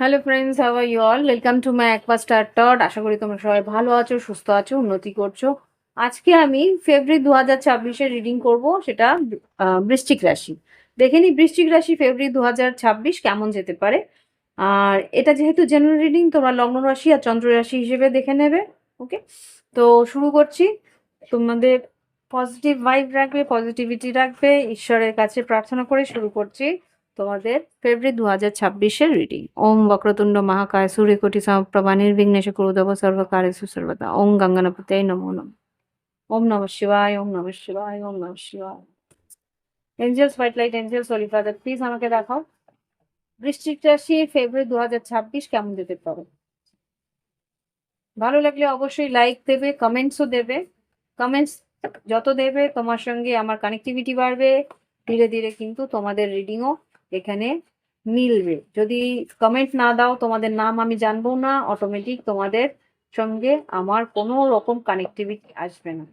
Hello friends how are you all welcome to my একপা star টট আশা করি তোমরা সবাই ভালো আছো, সুস্থ আছো, উন্নতি করছ। আজকে আমি ফেব্রুয়ারি দু হাজার ছাব্বিশে রিডিং করব, সেটা বৃশ্চিক রাশি। দেখে নিই বৃশ্চিক রাশি ফেব্রুয়ারি দু হাজার ছাব্বিশ কেমন যেতে পারে। আর এটা যেহেতু জেনারেল রিডিং তোমরা লগ্ন রাশি আর চন্দ্র রাশি হিসেবে দেখে নেবে ওকে তো শুরু করছি। তোমাদের পজিটিভ ভাইব রাখবে পজিটিভিটি রাখবে, ঈশ্বরের কাছে প্রার্থনা করে শুরু করছি। তোমাদের ফেব্রুয়ারি দু হাজার ছাব্বিশের রিডিং ওম বক্রতুণ্ড মহাকায় সূর্যকোটি সমপ্রভা নির্বিঘ্নেশ কুরুদব সর্বকারে সুসর্বদা ওম গঙ্গনপতে নমো নম। ওম নম শিবায়, ওম নম শিবায়, ওম নম শিবায়। Angels white light angels holy father please আমাকে দেখাও বৃশ্চিক রাশি ফেব্রুয়ারি দু হাজার ছাব্বিশ কেমন যেতে পারে? ভালো লাগলে অবশ্যই লাইক দেবে কমেন্টসও দেবে। কমেন্টস যত দেবে, তোমার সঙ্গে আমার কানেক্টিভিটি বাড়বে। ধীরে ধীরে কিন্তু তোমাদের রিডিংও এখানে মিলবে। যদি কমেন্ট না দাও, তোমাদের নাম আমি জানব না অটোমেটিক তোমাদের সঙ্গে আমার কোনো রকম কানেক্টিভিটি আসবে না।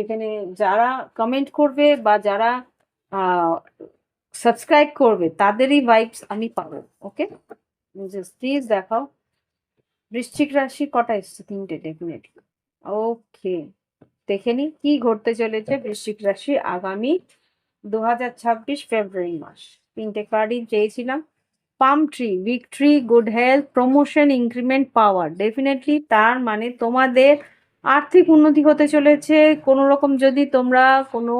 এখানে যারা কমেন্ট করবে বা যারা সাবস্ক্রাইব করবে, তাদেরই ভাইবস আমি পাবো ওকে প্লিজ দেখাও। বৃশ্চিক রাশি কটা এসছে? তিনটে ডেফিনেটলি ওকে দেখে নি কি ঘটতে চলেছে বৃশ্চিক রাশি আগামী দু হাজার ছাব্বিশ ফেব্রুয়ারি মাস। তিনটে কার্ডই চেয়েছিলাম। Palm tree victory good health promotion increment power definitely তার মানে তোমাদের আর্থিক উন্নতি হতে চলেছে। কোনো রকম যদি তোমরা কোনো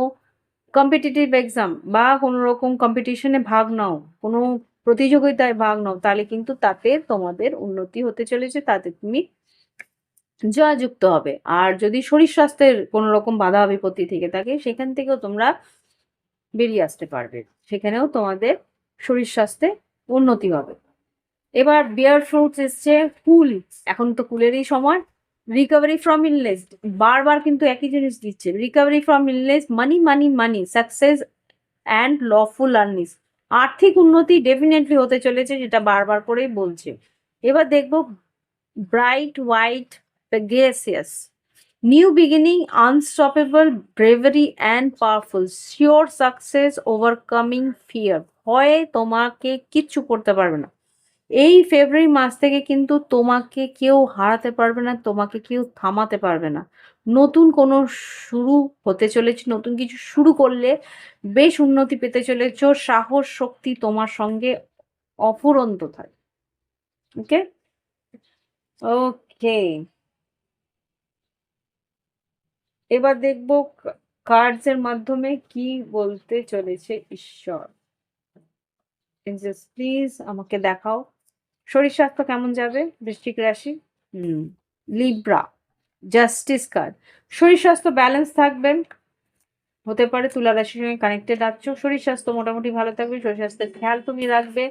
কম্পিটিটিভ এক্সাম বা কোনো রকম কম্পিটিশনে ভাগ নাও কোনো প্রতিযোগিতায় ভাগ নাও তাহলে কিন্তু তাতে তোমাদের উন্নতি হতে চলেছে। তাতে তুমি জয়যুক্ত হবে। আর যদি শরীর স্বাস্থ্যের কোনো রকম বাধা বিপত্তি থেকে থাকে, সেখান থেকেও তোমরা বেরিয়ে আসতে পারবে। সেখানেও তোমাদের শরীর স্বাস্থ্যে উন্নতি হবে। এবার বিয়ার ফ্রুটস এসছে কুল। এখন তো কুলেরই সময় রিকভারি ফ্রম ইলনেস বারবার কিন্তু একই জিনিস দিচ্ছে। Recovery from illness money money money success and lawful earnings আর্থিক উন্নতি ডেফিনেটলি হতে চলেছে, যেটা বারবার করেই বলছে। এবার দেখব bright white Pegasus new beginning unstoppable bravery and powerful sure success overcoming fear ভয়ে তোমাকে কিচ্ছু করতে পারবে না। এই ফেব্রুয়ারি মাস থেকে কিন্তু তোমাকে কেউ হারাতে পারবে না, তোমাকে কেউ থামাতে পারবে না। নতুন কোনো শুরু হতে চলেছে, নতুন কিছু শুরু করলে বেশ উন্নতি পেতে চলেছ, সাহস, শক্তি তোমার সঙ্গে অফুরন্ত থাকে। ওকে ওকে এবার দেখব কার্ডস এর মাধ্যমে কি বলতে চলেছে ঈশ্বর। প্লিজ আমাকে দেখাও। শরীর স্বাস্থ্য কেমন যাবে? বৃষ্টিক রাশি? লিব্রা জাস্টিস কার্ড শরীর স্বাস্থ্য ব্যালেন্স থাকবেন হতে পারে তুলা রাশির সঙ্গে কানেক্টেড আছো। শরীর স্বাস্থ্য মোটামুটি ভালো থাকবে। শরীর স্বাস্থ্যের খেয়াল তুমি রাখবে।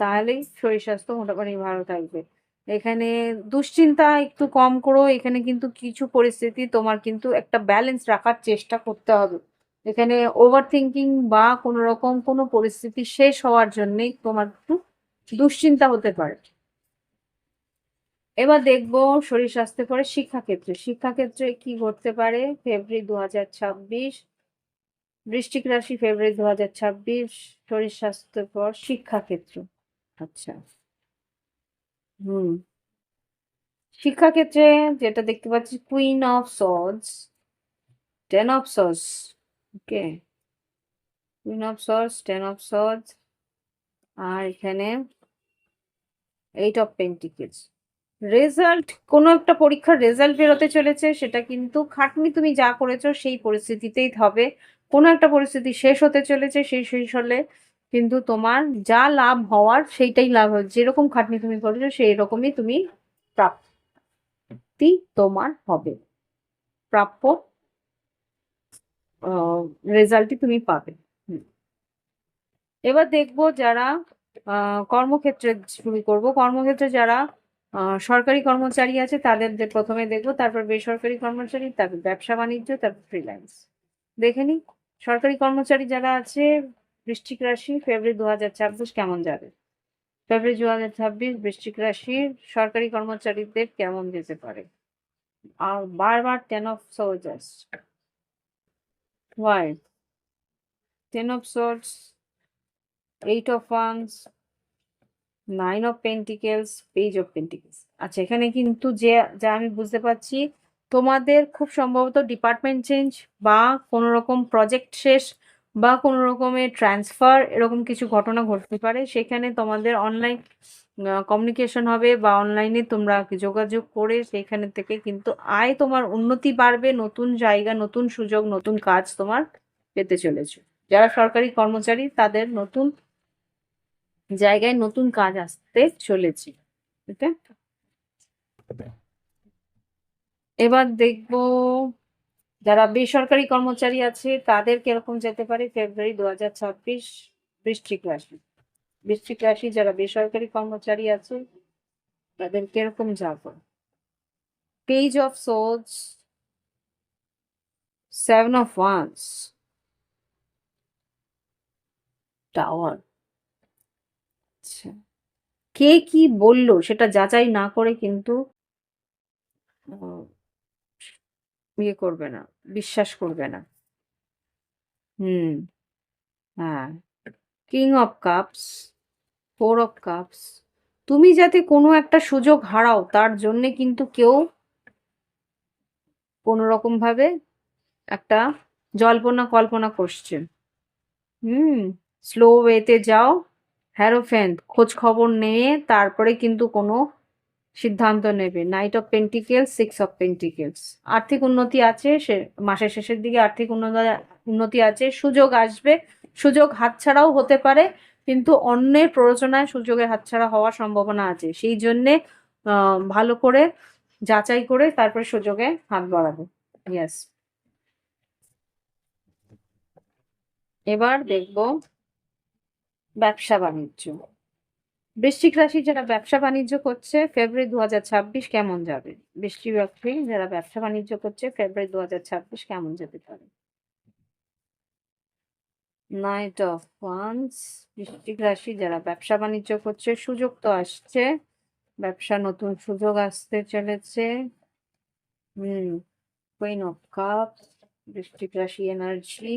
তাহলেই শরীর স্বাস্থ্য মোটামুটি ভালো থাকবে। এখানে দুশ্চিন্তা একটু কম করো। এখানে কিন্তু কিছু পরিস্থিতি তোমার কিন্তু একটা ব্যালেন্স রাখার চেষ্টা করতে হবে। এখানে ওভার থিঙ্কিং বা কোনো রকম কোনো পরিস্থিতি শেষ হওয়ার জন্যেই তোমার একটু দুশ্চিন্তা হতে পারে। এবার দেখব শরীর স্বাস্থ্যের পরে শিক্ষাক্ষেত্রে। শিক্ষাক্ষেত্রে কি ঘটতে পারে? ফেব্রুয়ারি দু হাজার ছাব্বিশ, বৃশ্চিক রাশি ফেব্রুয়ারি দু হাজার ছাব্বিশ, শরীর স্বাস্থ্যের পর শিক্ষাক্ষেত্র। আচ্ছা। হুম। শিক্ষাক্ষেত্রে যেটা দেখতে পাচ্ছি কুইন অফ সজ টেন অফ সজ ওকে কুইন অফ সজ টেন অফ সজ আর এখানে এইট অফ পেন্টিকেলস রেজাল্ট কোনো একটা পরীক্ষার রেজাল্ট বেরোতে চলেছে, সেটা কিন্তু খাটনি তুমি যা করেছ সেই পরিস্থিতিতেই হবে। কোনো একটা পরিস্থিতি শেষ হতে চলেছে, সেই শেষ হলে কিন্তু তোমার যা লাভ হওয়ার সেইটাই লাভ হবে যেরকম খাটনি তুমি করেছ সেই রকমই তুমি প্রাপ্তি তোমার হবে। প্রাপ্য রেজাল্টই তুমি পাবে। এবার দেখব যারা কর্মক্ষেত্রে শুরু করব। কর্মক্ষেত্রে যারা সরকারি কর্মচারী আছে তাদের প্রথমে দেখব। তারপর বেসরকারি কর্মচারী, তারপর ব্যবসা বাণিজ্য তারপর ফ্রিল্যান্স দেখে নি সরকারি কর্মচারী যারা আছে বৃশ্চিক রাশি, ফেব্রুয়ারি দু হাজার ছাব্বিশ কেমন যাবে? ফেব্রুয়ারি দু হাজার ছাব্বিশ বৃশ্চিক রাশির সরকারি কর্মচারীদের কেমন যেতে পারে? আর বারবার ten of soldiers why ten of swords eight of wands nine of pentacles page of pentacles আচ্ছা এখানে কিন্তু যে, যা আমি বুঝতে পারছি, তোমাদের খুব সম্ভবত ডিপার্টমেন্ট চেঞ্জ বা কোনো রকম প্রজেক্ট শেষ বা কোনো রকমের ট্রান্সফার এরকম কিছু ঘটনা ঘটতে পারে। সেখানে তোমাদের অনলাইন কমিউনিকেশন হবে বা অনলাইনে তোমরা যোগাযোগ করে সেখানে থেকে কিন্তু আয় তোমার উন্নতি বাড়বে নতুন জায়গা নতুন সুযোগ নতুন কাজ তোমার পেতে চলেছে। যারা সরকারি কর্মচারী তাদের নতুন জায়গায় নতুন কাজ আসতে চলেছে। এবার দেখব যারা বেসরকারি কর্মচারী আছে, তাদের কীরকম যেতে পারে? ফেব্রুয়ারি দু হাজার ছাব্বিশ বৃশ্চিক রাশি। বৃশ্চিক রাশি যারা বেসরকারি কর্মচারী আছে, তাদের কীরকম যাবে পেজ অফ সোজ সেভেন অফ ওয়ান্স টাওয়ার আচ্ছা। কে কি বলল? সেটা যাচাই না করে কিন্তু ইয়ে করবে না, বিশ্বাস করবে না। হুম হ্যাঁ। King of cups four of cups তুমি যাতে কোনো একটা সুযোগ হারাও, তার জন্যে কিন্তু কেউ কোনো রকম ভাবে একটা জল্পনা কল্পনা করছে। হুম স্লো ওয়েতে যাও হ্যারোফেন খোঁজ খবর নিয়ে, তারপরে কিন্তু কোনো সিদ্ধান্ত নেবে। Knight of pentacles six of pentacles আর্থিক উন্নতি আছে, সে মাসের শেষের দিকে আর্থিক উন্নতি আছে, সুযোগ আসবে। সুযোগ হাতছাড়াও হতে পারে, কিন্তু অন্যের প্ররোচনায় সুযোগের হাতছাড়া হওয়ার সম্ভাবনা আছে। সেই জন্যে ভালো করে যাচাই করে তারপরে সুযোগে হাত বাড়াবে। ইয়েস এবার দেখব ব্যবসা বাণিজ্য। বৃশ্চিক রাশি যারা ব্যবসা বাণিজ্য করছে ফেব্রুয়ারি দু হাজার ছাব্বিশ কেমন যাবে? বৃষ্টিক রাশি যারা ব্যবসা বাণিজ্য করছে ফেব্রুয়ারি দু হাজার ছাব্বিশ কেমন যেতে পারে নাইট অফ ওয়ান্স বৃশ্চিক রাশি যারা ব্যবসা বাণিজ্য করছে, সুযোগ তো আসছে। ব্যবসা নতুন সুযোগ আসতে চলেছে। হুম কুইন অফ কাপ বৃশ্চিক রাশি এনার্জি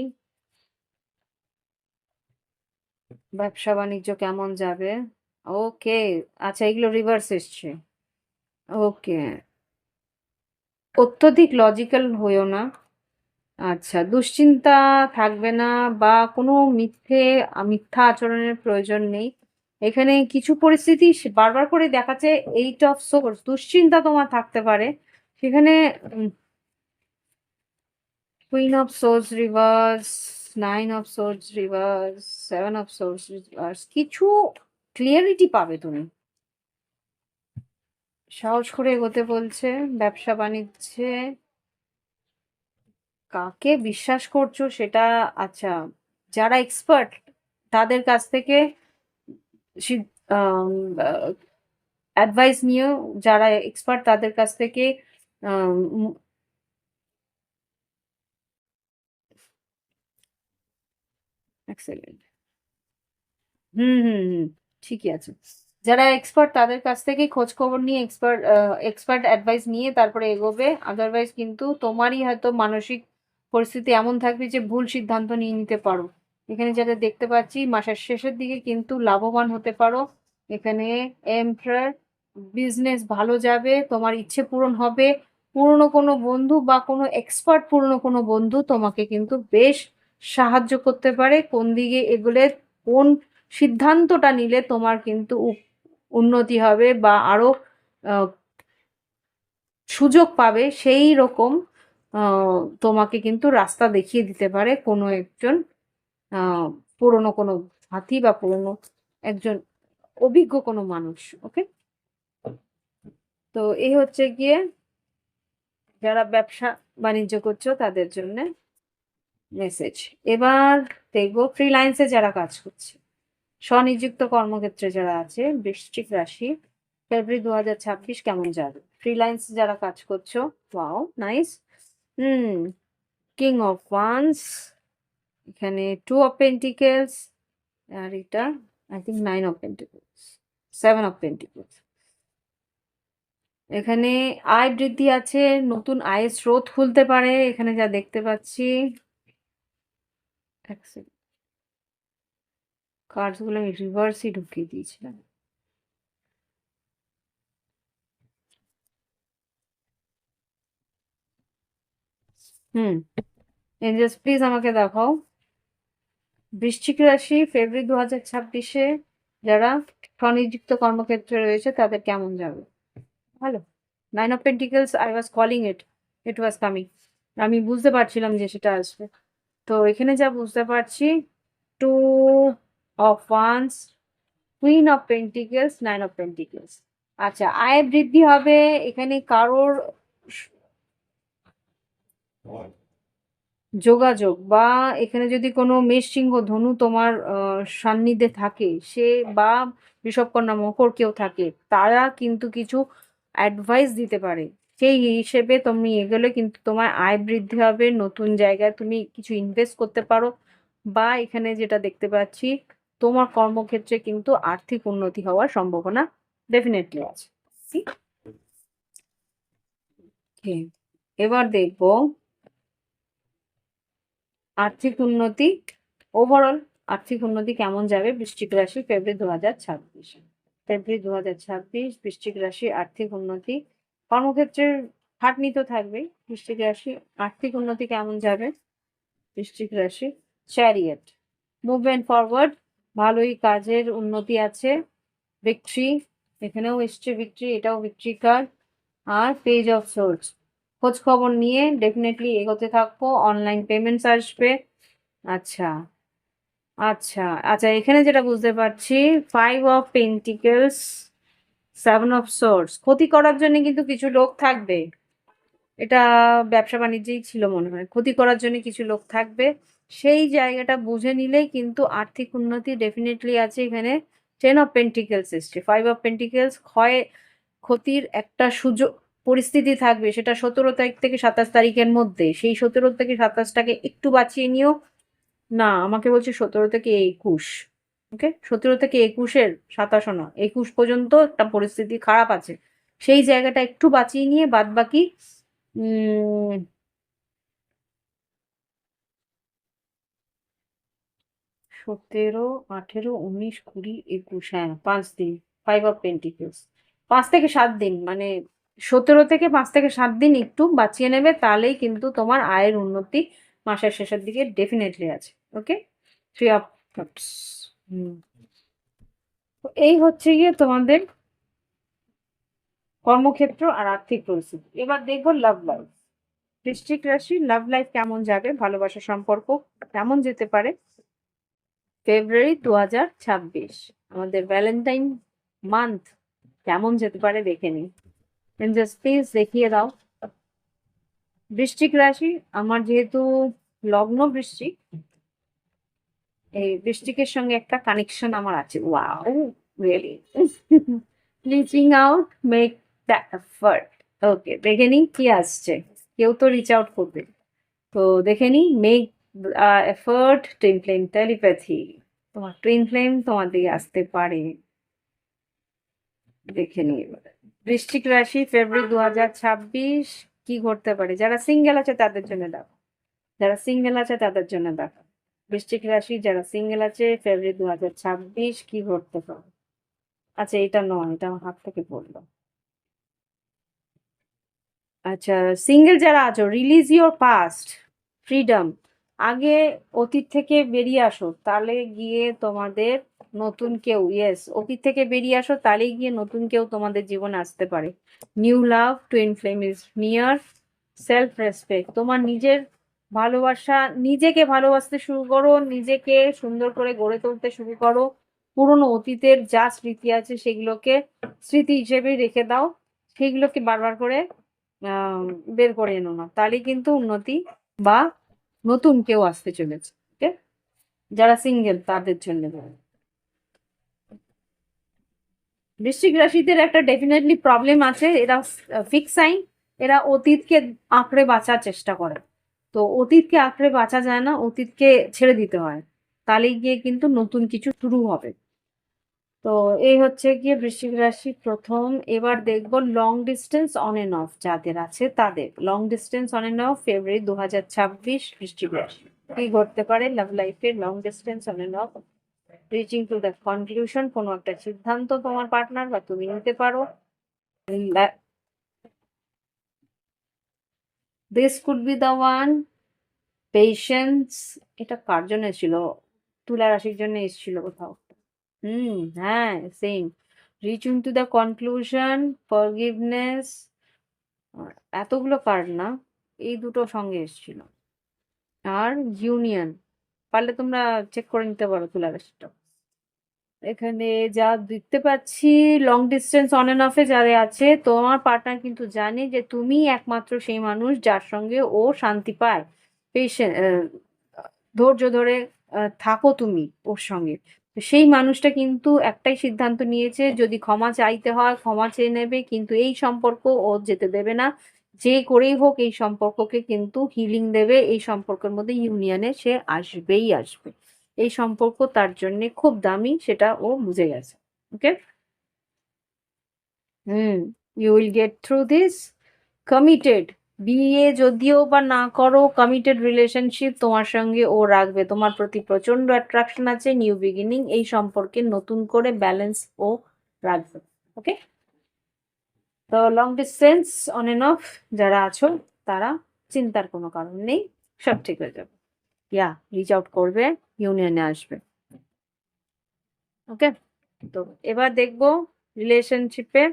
ব্যবসা বাণিজ্য কেমন যাবে? ওকে আচ্ছা এগুলো রিভার্স এসছে। ওকে। অত্যধিক লজিক্যাল হইও না। আচ্ছা দুশ্চিন্তা থাকবে না বা কোনো মিথ্যে, মিথ্যা আচরণের প্রয়োজন নেই। এখানে কিছু পরিস্থিতি বারবার করে দেখাচ্ছে এইট অফ সোর্স দুশ্চিন্তা তোমার থাকতে পারে। সেখানে queen of swords reverse nine of swords reverse seven of swords reverse কিছু ক্লিয়ারিটি পাবে তুমি। সাহস করে এগোতে বলছে, ব্যবসা বাণিজ্যে কাকে বিশ্বাস করছ সেটা আচ্ছা যারা এক্সপার্ট তাদের কাছ থেকে অ্যাডভাইস নিয়েও যারা এক্সপার্ট তাদের কাছ থেকে হুম হুম হুম। ঠিকই আছে। যারা এক্সপার্ট তাদের কাছ থেকে খোঁজ খবর নিয়ে এক্সপার্ট এক্সপার্ট অ্যাডভাইস নিয়ে তারপরে এগোবে। আদারওয়াইজ কিন্তু তোমারই হয়তো মানসিক পরিস্থিতি এমন থাকবে যে ভুল সিদ্ধান্ত নিয়ে নিতে পারো। এখানে যারা দেখতে পাচ্ছি, মাসের শেষের দিকে কিন্তু লাভবান হতে পারো। এখানে এমপ্লয়ার বিজনেস ভালো যাবে, তোমার ইচ্ছে পূরণ হবে। পুরনো কোনো বন্ধু বা কোনো এক্সপার্ট পুরনো কোনো বন্ধু তোমাকে কিন্তু বেশ সাহায্য করতে পারে। কোন দিকে এগুলে, কোন সিদ্ধান্তটা নিলে তোমার কিন্তু উন্নতি হবে বা আরও সুযোগ পাবে। সেই রকম তোমাকে কিন্তু রাস্তা দেখিয়ে দিতে পারে কোনো একজন পুরনো কোনো সাথী বা পুরনো একজন অভিজ্ঞ কোনো মানুষ, ওকে? তো এই হচ্ছে গিয়ে যারা ব্যবসা বাণিজ্য করছ তাদের জন্য মেসেজ এবার দেখব ফ্রিল্যান্সে যারা কাজ করছে। স্বনিযুক্ত কর্মক্ষেত্রে যারা আছে, বৃশ্চিক রাশি ফেব্রুয়ারি দু হাজার ছাব্বিশ কেমন যাবে? ফ্রিল্যান্স যারা কাজ করছ wow nice hmm king of wands এখানে টু অফ পেন্টিকেলস আর এটা I think nine of pentacles seven of pentacles এখানে আয় বৃদ্ধি আছে, নতুন আয়ের স্রোত খুলতে পারে, এখানে যা দেখতে পাচ্ছি, এক। কার্ডসগুলো আমি রিভার্সই ঢুকিয়ে দিয়েছিলাম। হুম এঞ্জেলস প্লিজ আমাকে দেখাও। বৃশ্চিক রাশি ফেব্রুয়ারি দু হাজার ছাব্বিশে যারা স্বনিযুক্ত কর্মক্ষেত্রে রয়েছে, তাদের কেমন যাবে? ভালো। Nine of pentacles I was calling it it was coming আমি বুঝতে পারছিলাম যে সেটা আসবে। তো এখানে যা বুঝতে পারছি two of wands queen of pentacles nine of pentacles আচ্ছা আয় বৃদ্ধি হবে এখানে কারোর যোগাযোগ বা এখানে যদি কোনো মেষ সিংহ, ধনু তোমার সান্নিধ্যে থাকে, সে বা বিষবকন্যা মকর কেউ থাকে, তারা কিন্তু কিছু অ্যাডভাইস দিতে পারে। সেই হিসেবে তুমি এগোলে কিন্তু তোমার আয় বৃদ্ধি হবে, নতুন জায়গায় তুমি কিছু ইনভেস্ট করতে পারো। বা এখানে যেটা দেখতে পাচ্ছি তোমার কর্মক্ষেত্রে কিন্তু আর্থিক উন্নতি হওয়ার সম্ভাবনা ডেফিনেটলি আছে। এবার দেখব আর্থিক উন্নতি ওভারঅল আর্থিক উন্নতি কেমন যাবে বৃষ্টিক রাশি ফেব্রুয়ারি দু হাজার ছাব্বিশ। ফেব্রুয়ারি দু হাজার ছাব্বিশ বৃশ্চিক রাশি আর্থিক উন্নতি কর্মক্ষেত্রের খাটনি তো থাকবেই বৃশ্চিক রাশি আর্থিক উন্নতি কেমন যাবে বৃশ্চিক রাশি চ্যারিয়েট মুভমেন্ট ফরওয়ার্ড ভালোই কাজের উন্নতি আছে। ভিক্ট্রি এখানেও এসছে ভিক্ট্রি এটাও ভিক্টরি কার্ড আর পেজ অফ সোর্স খোঁজ খবর নিয়ে ডেফিনেটলি এগোতে থাকব অনলাইন পেমেন্টস আসবে। আচ্ছা আচ্ছা আচ্ছা এখানে যেটা বুঝতে পারছি five of pentacles seven of swords ক্ষতি করার জন্য কিন্তু কিছু লোক থাকবে। এটা ব্যবসা বাণিজ্যেই ছিল মনে হয়, ক্ষতি করার জন্য কিছু লোক থাকবে। সেই জায়গাটা বুঝে নিলেই কিন্তু আর্থিক উন্নতি ডেফিনেটলি আছে এখানে। টেন অফ পেন্টিকেলস এসছে। ফাইভ অফ পেন্টিকেলস ক্ষয়, ক্ষতির একটা সুযোগ, পরিস্থিতি থাকবে। সেটা সতেরো তারিখ থেকে সাতাশ তারিখের মধ্যে। সেই সতেরো থেকে সাতাশটাকে একটু বাঁচিয়ে নিও। না, আমাকে বলছে সতেরো থেকে একুশ। ওকে সতেরো থেকে একুশের সাতাশও না একুশ পর্যন্ত একটা পরিস্থিতি খারাপ আছে। সেই জায়গাটা একটু বাঁচিয়ে নিয়ে বাদ বাকি সতেরো, আঠেরো, উনিশ, কুড়ি, একুশ হ্যাঁ পাঁচ দিন ফাইভ অফ পেন্টিকেলস পাঁচ থেকে সাত দিন মানে সতেরো থেকে পাঁচ থেকে সাত দিন একটু বাঁচিয়ে নেবে, তাহলেই কিন্তু তোমার আয়ের উন্নতি মাসের শেষের দিকে ডেফিনেটলি আছে ওকে থ্রি অফ কাপস এই হচ্ছে গিয়ে তোমাদের কর্মক্ষেত্র আর আর্থিক পরিস্থিতি। এবার দেখব লাভ লাইফ বৃশ্চিক রাশি লাভ লাইফ কেমন যাবে? ভালোবাসা সম্পর্ক কেমন যেতে পারে? ফেব্রুয়ারি দু হাজার ছাব্বিশ। আমাদের ভ্যালেন্টাইন মান্থ কেমন যেতে পারে দেখে নিই। জাস্ট প্লিজ দেখিয়ে দাও। বৃষ্টিক রাশি, আমার যেহেতু লগ্ন বৃশ্চিক, এই বৃষ্টিকের সঙ্গে একটা কানেকশন আমার আছে। Wow really reaching out make the okay দেখে নিই কি আসছে। কেউ তো রিচ আউট করবে। তো দেখে নিই make effort twin flame telepathy তোমার টুইন ফ্লেম তোমার দিকে আসতে পারে। দেখে এবার। বৃশ্চিক রাশি ফেব্রুয়ারি দু হাজার ছাব্বিশ, কি ঘটতে পারে? যারা সিঙ্গেল আছে তাদের জন্য দেখো। যারা সিঙ্গেল আছে তাদের জন্য দেখো। বৃশ্চিক রাশি, যারা সিঙ্গেল আছে ফেব্রুয়ারি দু হাজার ছাব্বিশ, কি ঘটতে পারে? আচ্ছা এটা নয়, এটা আমার হাত থেকে পড়ল। আচ্ছা সিঙ্গেল যারা আছো রিলিজ ইওর পাস্ট ফ্রিডম আগে অতীত থেকে বেরিয়ে আসো, তাহলে গিয়ে তোমাদের নতুন কেউ ইয়েস অতীত থেকে বেরিয়ে আসো, তাহলেই গিয়ে নতুন কেউ তোমাদের জীবনে আসতে পারে। New love twin flame is near self respect তোমার নিজের ভালোবাসা, নিজেকে ভালোবাসতে শুরু করো, নিজেকে সুন্দর করে গড়ে তুলতে শুরু করো, পুরনো অতীতের যা স্মৃতি আছে সেগুলোকে স্মৃতি হিসেবে রেখে দাও, সেগুলোকে বারবার করে বের করে এনো না তাহলে কিন্তু উন্নতি বা নতুন কেউ আসতে চলেছে ওকে যারা সিঙ্গেল তাদের জন্য। বৃশ্চিক রাশিদের একটা ডেফিনেটলি প্রবলেম আছে, এরা ফিক্স সাইন এরা অতীতকে আঁকড়ে বাঁচার চেষ্টা করে। তো অতীতকে আঁকড়ে বাঁচা যায় না, অতীতকে ছেড়ে দিতে হয়। তাহলে গিয়ে কিন্তু নতুন কিছু শুরু হবে। তো এই হচ্ছে গিয়ে বৃশ্চিক রাশি প্রথম। এবার দেখব long distance on and off যাদের আছে তাদের। Long distance on and off February দু হাজার ছাব্বিশ বৃশ্চিক রাশি। কি ঘটতে পারে? লাভ লাইফের long distance on and off reaching to the conclusion কোনো একটা সিদ্ধান্ত তোমার পার্টনার বা তুমি নিতে পারো। This could be the one patience এটা কার জন্য এসেছিল? তুলা রাশির জন্য এসেছিল কোথাও। হুম হ্যাঁ same reaching to the conclusion forgiveness এতগুলো কার্ড না, এই দুটো সঙ্গে এসেছিল। আর ইউনিয়ন পারলে তোমরা চেক করে নিতে পারো তুলা রাশিটা। এখানে যা দেখতে পাচ্ছি লং ডিস্টেন্স অন এন্ড অফে যারা আছে, তোমার পার্টনার কিন্তু জানে যে তুমি একমাত্র সেই মানুষ যার সঙ্গে ও শান্তি পায়। পেশেন্ট ধৈর্য ধরে থাকো তুমি ওর সঙ্গে। সেই মানুষটা কিন্তু একটাই সিদ্ধান্ত নিয়েছে, যদি ক্ষমা চাইতে হয় ক্ষমা চেয়ে নেবে, কিন্তু এই সম্পর্ক ও যেতে দেবে না। যে করেই হোক এই সম্পর্ককে কিন্তু হিলিং দেবে, এই সম্পর্কের মধ্যে ইউনিয়নে সে আসবেই আসবে। এই সম্পর্ক তার জন্য খুব দামি, সেটা ও বুঝে গেছে। Okay hmm you will get through this committed বিয়ে যদিও বা না করো কমিটেড রিলেশনশিপ তোমার সঙ্গে ও রাখবে। তোমার প্রতি প্রচণ্ড অ্যাট্রাকশন আছে নিউ বিগিনিং এই সম্পর্কে নতুন করে ব্যালেন্স ও রাখবে। ওকে তো long distance on and off যারা আছো, তারা চিন্তার কোনো কারণ নেই, সব ঠিক হয়ে যাবে। ইয়া রিচ আউট করবে ইউনিয়নে আসবে। ওকে তো এবার দেখব রিলেশনশিপে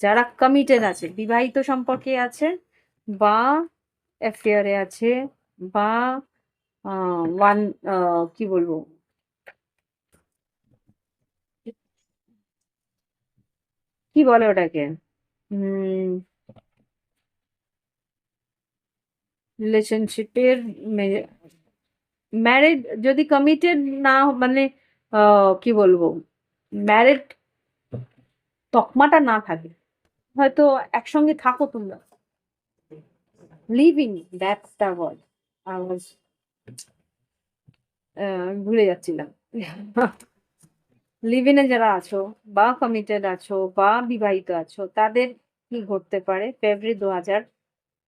যারা কমিটেড আছে, বিবাহিত সম্পর্কে আছে বা অ্যাফেয়ারে আছে বা ওয়ান কি বলব? কি বলে ওটাকে? রিলেশনশিপের ম্যারিড যদি কমিটেড না মানে কি বলব? ম্যারিড তকমাটা না থাকে। হয়তো একসঙ্গে থাকো তোমরা। Living that's the word I was ভুলে যাচ্ছিলাম। লিভিনে যারা আছো বা কমিটেড আছো বা বিবাহিত আছো, তাদের কি ঘটতে পারে? ফেব্রুয়ারি দু হাজার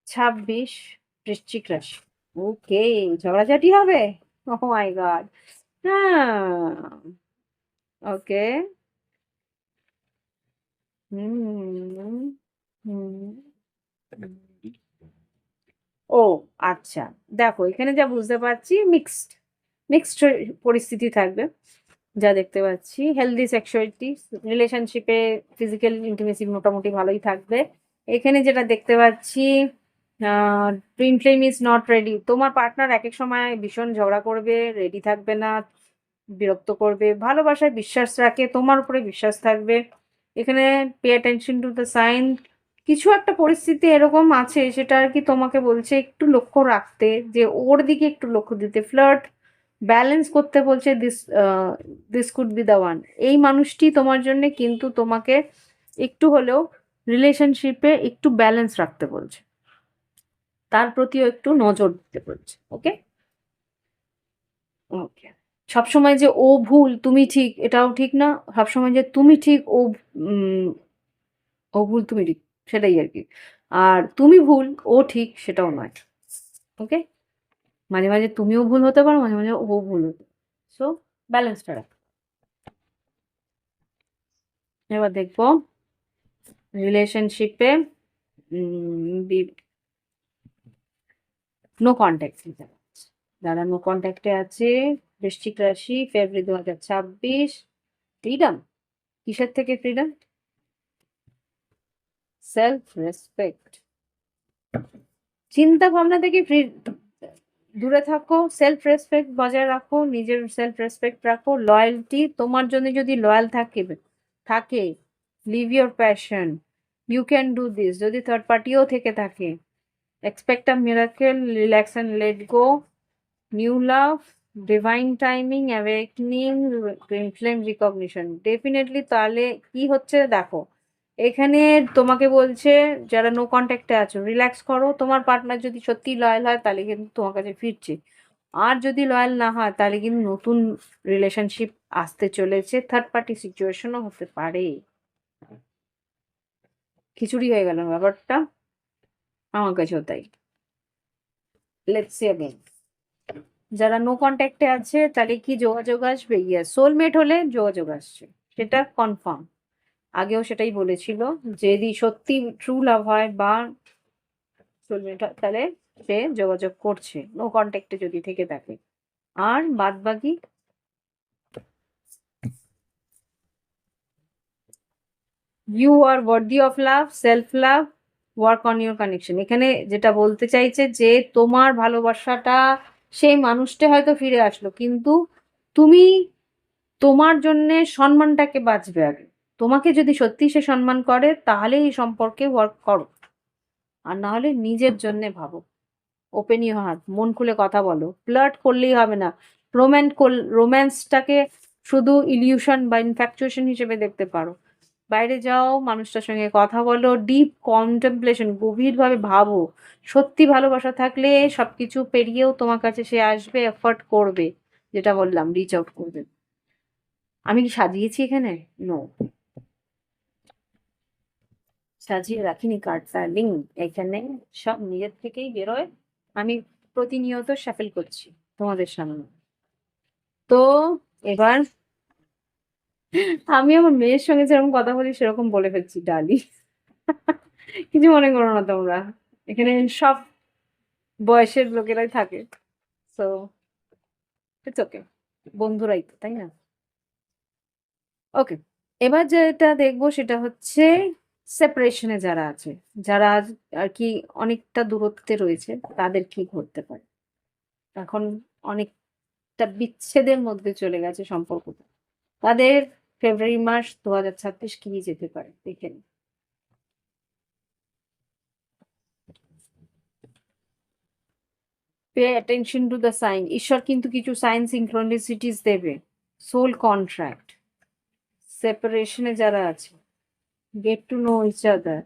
ছাব্বিশ বৃশ্চিক রাশি। ওকে ঝগড়াঝাটি হবে? ও মাই গড হ্যাঁ। ওকে হুম হুম। ও আচ্ছা। দেখো, এখানে যা বুঝতে পারছি মিক্সড মিক্সড পরিস্থিতি থাকবে। যা দেখতে পাচ্ছি হেলদি সেক্সুয়ালিটি রিলেশনশিপে ফিজিক্যাল ইন্টিমেসি মোটামুটি ভালোই থাকবে। এখানে যেটা দেখতে পাচ্ছি twin flame is not ready তোমার পার্টনার এক এক সময় ভীষণ ঝগড়া করবে রেডি থাকবে না, বিরক্ত করবে, ভালোবাসায় বিশ্বাস রাখে, তোমার উপরে বিশ্বাস থাকবে। এখানে pay attention to the sign কিছু একটা পরিস্থিতি এরকম আছে, সেটা আর কি তোমাকে বলছে একটু লক্ষ্য রাখতে, যে ওর দিকে একটু লক্ষ্য দিতে। ফ্লার্ট ব্যালেন্স করতে বলছে this this could be the one এই মানুষটি তোমার জন্য কিন্তু তোমাকে একটু হলেও রিলেশনশিপে একটু ব্যালেন্স রাখতে বলছে। তার প্রতিও একটু নজর দিতে বলছে ওকে ওকে সবসময় যে ও ভুল, তুমি ঠিক, এটাও ঠিক না। সবসময় যে তুমি ঠিক, ও ও ভুল, তুমি ঠিক সেটাই আর কি আর তুমি ভুল, ও ঠিক, সেটাও নয়। ওকে মাঝে মাঝে তুমিও ভুল হতে পারো, মাঝে মাঝে ও ভুল হতে সো ব্যালেন্সটা রাখ। এবার দেখব রিলেশনশিপে নো কন্ট্যাক্ট যারা নো কন্ট্যাক্টে আছে, বৃশ্চিক রাশি ফেব্রুয়ারি দু হাজার ছাব্বিশ ফ্রিডম কিসের থেকে ফ্রিডম সেলফ রেসপেক্ট চিন্তা ভাবনা থেকে ফ্রি দূরে থাকো সেলফ রেসপেক্ট বজায় রাখো, নিজের সেলফ রেসপেক্ট রাখো লয়্যালটি তোমার জন্য যদি লয়াল থাকে থাকে live your passion you can do this যদি থার্ড পার্টিও থেকে থাকে expect a miracle relax and let go new love divine timing awakening flame recognition definitely তাহলে কি হচ্ছে দেখো এখানে তোমাকে বলছে, যারা নো কন্ট্যাক্টে আছো রিল্যাক্স করো। তোমার পার্টনার যদি সত্যি লয়াল হয়, তাহলে কিন্তু তোমার কাছে ফিরছে। আর যদি লয়াল না হয়, তাহলে কিন্তু নতুন রিলেশনশিপ আসতে চলেছে। থার্ড পার্টি সিচুয়েশনও হতে পারে। খিচুড়ি হয়ে গেল ব্যাপারটা। আমার কাছেও তাই। লেটস যারা নো কন্ট্যাক্টে আছে, তাহলে কি যোগাযোগ আসবে? ইয়া সোলমেট হলে যোগাযোগ আসছে। সেটা কনফার্ম আগেও সেটাই বলেছিল যদি সত্যি ট্রু লাভ হয় বা তাহলে সে যোগাযোগ করছে নো কন্ট্যাক্টে যদি থেকে থাকে। আর বাদ বাকি? You are worthy of love self love work on your connection এখানে যেটা বলতে চাইছে যে তোমার ভালোবাসাটা সেই মানুষটা হয়তো ফিরে আসলো, কিন্তু তুমি তোমার জন্যে সম্মানটাকে বাঁচবে আগে। তোমাকে যদি সত্যি সে সম্মান করে, তাহলে এই সম্পর্কে ওয়ার্ক করো। আর না হলে নিজের জন্যে ভাবো। ওপেন ইউ হার্ট মন খুলে কথা বলো। ফ্লার্ট করলেই হবে না। রোম্যান্ট রোম্যান্সটাকে শুধু ইলিউশন বা ইনফ্যাকচুয়েশন হিসেবে দেখতে পারো। বাইরে যাও, মানুষটার সঙ্গে কথা বলো ডিপ কন্টেম্পলেশন গভীরভাবে ভাবো। সত্যি ভালোবাসা থাকলে সব কিছু পেরিয়েও তোমার কাছে সে আসবে এফোর্ট করবে, যেটা বললাম রিচ আউট করবে। আমি কি সাজিয়েছি এখানে? নো সাজিয়ে রাখিনি কার্ডটা লিঙ্ক এখানে সব নিজের থেকেই বেরোয়। আমি প্রতিনিয়ত শ্যাফেল করছি তোমাদের সামনে। তো এবার আমি আমার মেয়ের সঙ্গে যেরকম কথা বলি, সেরকম বলে ফেলছি, ডালি। কিছু মনে করো না তোমরা। এখানে সব বয়সের লোকেরাই থাকে। ইটস ওকে বন্ধুরাই তো, তাই না? ওকে এবার যেটা দেখব সেটা হচ্ছে সেপারেশনে যারা আছে, যারা আর কি অনেকটা দূরত্বে রয়েছে, তাদের কি ঘটতে পারে? এখন অনেকটা বিচ্ছেদের মধ্যে চলে গেছে সম্পর্কটা। তাদের ফেব্রুয়ারি মাস দু হাজার ছাব্বিশ কি যেতে পারে? দেখে নিই। Pay attention to the sign ঈশ্বর কিন্তু কিছু সাইন সিনক্রোনিসিটিস দেবে। সোল কন্ট্রাক্ট সেপারেশনে যারা আছে get to know each other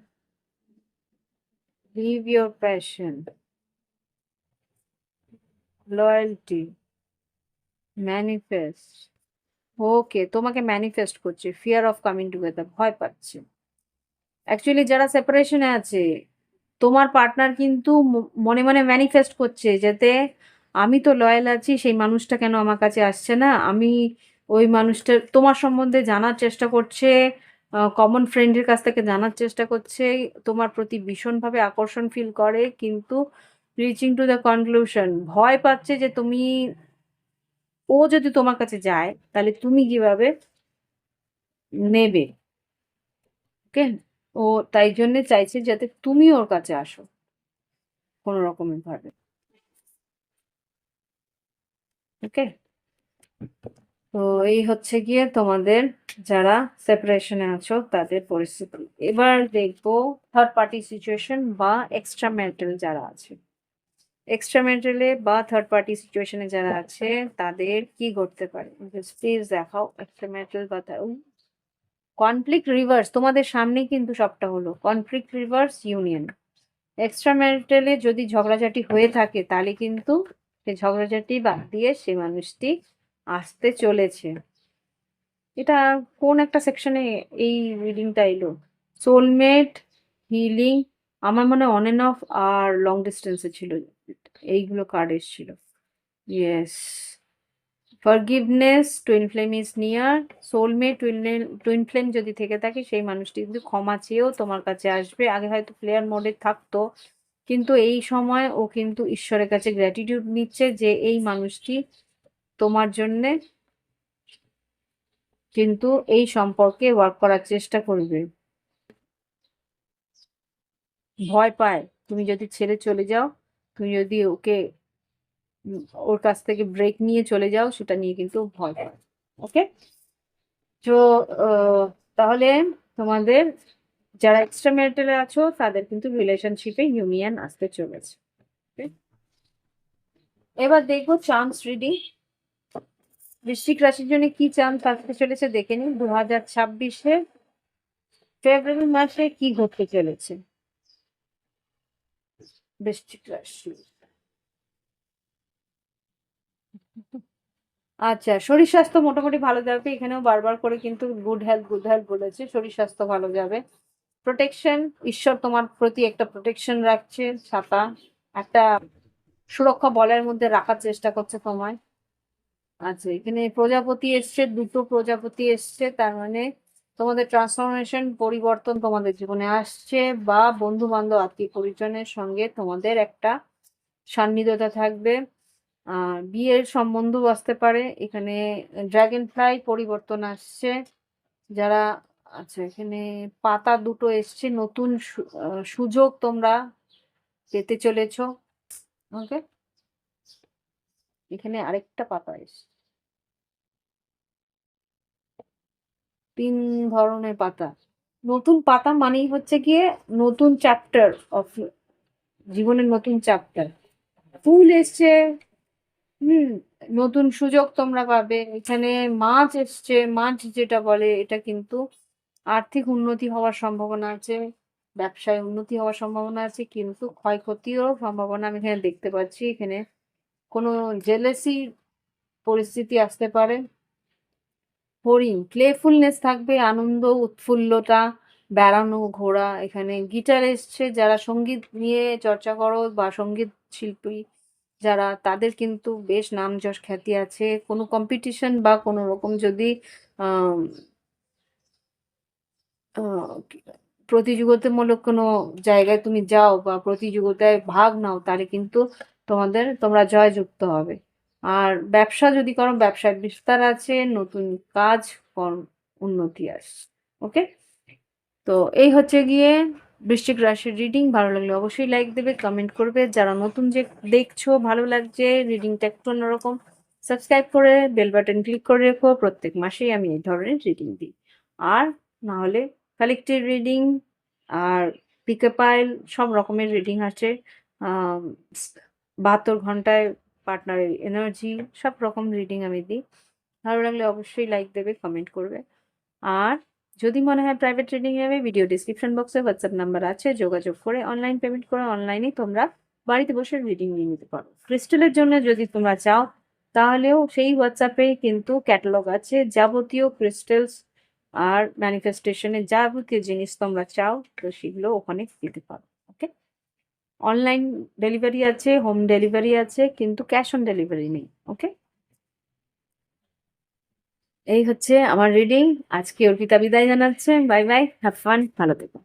live your passion loyalty manifest okay তোমাকে ম্যানিফেস্ট করছে। ফিয়ার অফ কামিং টুগেদার ভয় পাচ্ছে। অ্যাকচুয়ালি যারা সেপারেশনে আছে, তোমার পার্টনার কিন্তু মনে মনে ম্যানিফেস্ট করছে যাতে আমি তো লয়াল আছি, সেই মানুষটা কেন আমার কাছে আসছে না? আমি ওই মানুষটার, তোমার সম্বন্ধে জানার চেষ্টা করছে কমন ফ্রেন্ডের কাছ থেকে জানার চেষ্টা করছে, তোমার প্রতি ভীষণভাবে আকর্ষণ ফিল করে, কিন্তু রিচিং টু দ্য কনক্লুশন ভয় পাচ্ছে যে তুমি, ও যদি তোমার কাছে যায়, তাহলে তুমি কীভাবে নেবে? ওকে ও তাই জন্য চাইছে যাতে তুমি ওর কাছে আসো, কোনো রকমের ভাবে। ওকে তো এই হচ্ছে গিয়ে তোমাদের যারা সেপারেশনে আছো, তাদের পরিস্থিতি। এবার দেখব থার্ড পার্টি সিচুয়েশন বা এক্সট্রা ম্যারিটাল যারা আছে। এক্সট্রা ম্যারিটালে বা থার্ড পার্টি সিচুয়েশনে যারা আছে, তাদের কি ঘটতে পারে? প্লিজ দেখাও এক্সট্রা ম্যারিটাল বা কনফ্লিক্ট রিভার্স তোমাদের সামনেই কিন্তু সবটা হলো। কনফ্লিক্ট রিভার্স ইউনিয়ন এক্সট্রা ম্যারিটালে যদি ঝগড়াঝাটি হয়ে থাকে, তাহলে কিন্তু সেই ঝগড়াঝাটি বাদ দিয়ে সে মানুষটি আসতে চলেছে। এটা কোন একটা সেকশনে এই রিডিংটা এলো? সোলমেট হিলিং আমার মনে অন অ্যান্ড অফ আর লং ডিস্টেন্সে ছিল। এইগুলো কার্ড এসেছিল। Yes forgiveness twin flame is near soulmate twin twin flame যদি থেকে থাকে, সেই মানুষটি কিন্তু ক্ষমা চেয়েও তোমার কাছে আসবে। আগে হয়তো প্লেয়ার মোডে থাকতো। কিন্তু এই সময় ও কিন্তু ঈশ্বরের কাছে গ্র্যাটিটিউড নিচ্ছে যে এই মানুষটি তোমার জন্যে কিন্তু এই সম্পর্কে ওয়ার্ক করার চেষ্টা করবে ভয় পায়, তুমি যদি ছেড়ে চলে যাও, তুমি যদি ওকে, ওর কাছ থেকে ব্রেক নিয়ে চলে যাও, সেটা নিয়ে কিন্তু ভয় পায় ওকে তো তাহলে তোমাদের যারা এক্সট্রা ম্যারিটালে আছো, তাদের কিন্তু রিলেশনশিপে ইউনিয়ন আসতে চলেছে? এবার দেখব চান্স রিডিং বৃশ্চিক রাশির জন্য কি চান্স আসতে চলেছে, দেখে নিন। দু হাজার ছাব্বিশে ফেব্রুয়ারি মাসে কি ঘটতে চলেছে? বৃশ্চিক রাশি। আচ্ছা শরীর স্বাস্থ্য মোটামুটি ভালো যাবে। এখানেও বারবার করে কিন্তু গুড হেলথ গুড হেলথ বলেছে। শরীর স্বাস্থ্য ভালো যাবে। প্রোটেকশন ঈশ্বর তোমার প্রতি একটা প্রোটেকশন রাখছে, ছাতা, একটা সুরক্ষা বলের মধ্যে রাখার চেষ্টা করছে তোমায়। আচ্ছা এখানে প্রজাপতি এসছে, দুটো প্রজাপতি এসছে, তার মানে তোমাদের ট্রান্সফরমেশন পরিবর্তন তোমাদের জীবনে আসছে বা বন্ধু বান্ধব আত্মীয় পরিজনের সঙ্গে তোমাদের একটা সান্নিধ্যতা থাকবে। বিয়ের সম্বন্ধ আসতে পারে, এখানে ড্রাগন ফ্লাই পরিবর্তন আসছে, যারা আচ্ছা এখানে পাতা দুটো এসছে, নতুন সুযোগ তোমরা পেতে চলেছো ওকে এখানে আরেকটা পাতা এসছে। তিন ধরনের পাতা। নতুন পাতা মানেই হচ্ছে গিয়ে নতুন চ্যাপ্টার অফ জীবনের নতুন চ্যাপ্টার ফুল এসছে, হুম, নতুন সুযোগ তোমরা পাবে। এখানে মাছ এসছে, মাছ যেটা বলে এটা কিন্তু আর্থিক উন্নতি হওয়ার সম্ভাবনা আছে, ব্যবসায় উন্নতি হওয়ার সম্ভাবনা আছে, কিন্তু ক্ষয়ক্ষতিরও সম্ভাবনা আমি এখানে দেখতে পাচ্ছি। এখানে কোনো জেলেসি পরিস্থিতি আসতে পারে? হরিণ প্লেফুলনেস থাকবে, আনন্দ, উৎফুল্লতা, বেড়ানো, ঘোরা, এখানে গিটার এসছে, যারা সংগীত নিয়ে চর্চা করো বা সংগীত শিল্পী, যারা তাদের কিন্তু বেশ নাম যশ খ্যাতি আছে। কোনো কম্পিটিশন বা কোনো রকম যদি প্রতিযোগিতামূলক কোনো জায়গায় তুমি যাও বা প্রতিযোগিতায় ভাগ নাও, তাহলে কিন্তু তোমাদের, তোমরা জয়যুক্ত হবে। আর ব্যবসা যদি করো ব্যবসায় বিস্তার আছে, নতুন কাজ উন্নতি আসছে ওকে তো এই হচ্ছে গিয়ে বৃশ্চিক রাশির রিডিং ভালো লাগলে অবশ্যই লাইক দেবে কমেন্ট করবে। যারা নতুন যে দেখছ, ভালো লাগছে রিডিংটা একটু অন্যরকম সাবস্ক্রাইব করে বেল বাটন ক্লিক করে রেখো। প্রত্যেক মাসেই আমি এই ধরনের রিডিং দিই। আর না হলে কালেক্টিভ রিডিং আর পিকআপাইল সব রকমের রিডিং আছে। বাহাত্তর ঘন্টায় পার্টনারের এনার্জি সব রকম রিডিং আমি দিই। ভালো লাগলে অবশ্যই লাইক দেবে কমেন্ট করবে। আর যদি মনে হয় প্রাইভেট ট্রেডিং নেবে ভিডিও ডিসক্রিপশন বক্সে হোয়াটসঅ্যাপ নাম্বার আছে, যোগাযোগ করে অনলাইন পেমেন্ট করে অনলাইনেই তোমরা বাড়িতে বসে রিডিং নিয়ে নিতে পারো। ক্রিস্টালের জন্য যদি তোমরা চাও, তাহলেও সেই হোয়াটসঅ্যাপে কিন্তু ক্যাটালগ আছে। যাবতীয় ক্রিস্টালস আর ম্যানিফেস্টেশনের যাবতীয় জিনিস তোমরা চাও, তো সেগুলো ওখানে দিতে পারো। অনলাইন ডেলিভারি আছে হোম ডেলিভারি আছে, কিন্তু ক্যাশ অন ডেলিভারি নেই ওকে এই হচ্ছে আমার রিডিং আজকে অর্পিতা বিদায় জানাচ্ছে বাই বাই হ্যাভ ফান ভালো থেকো।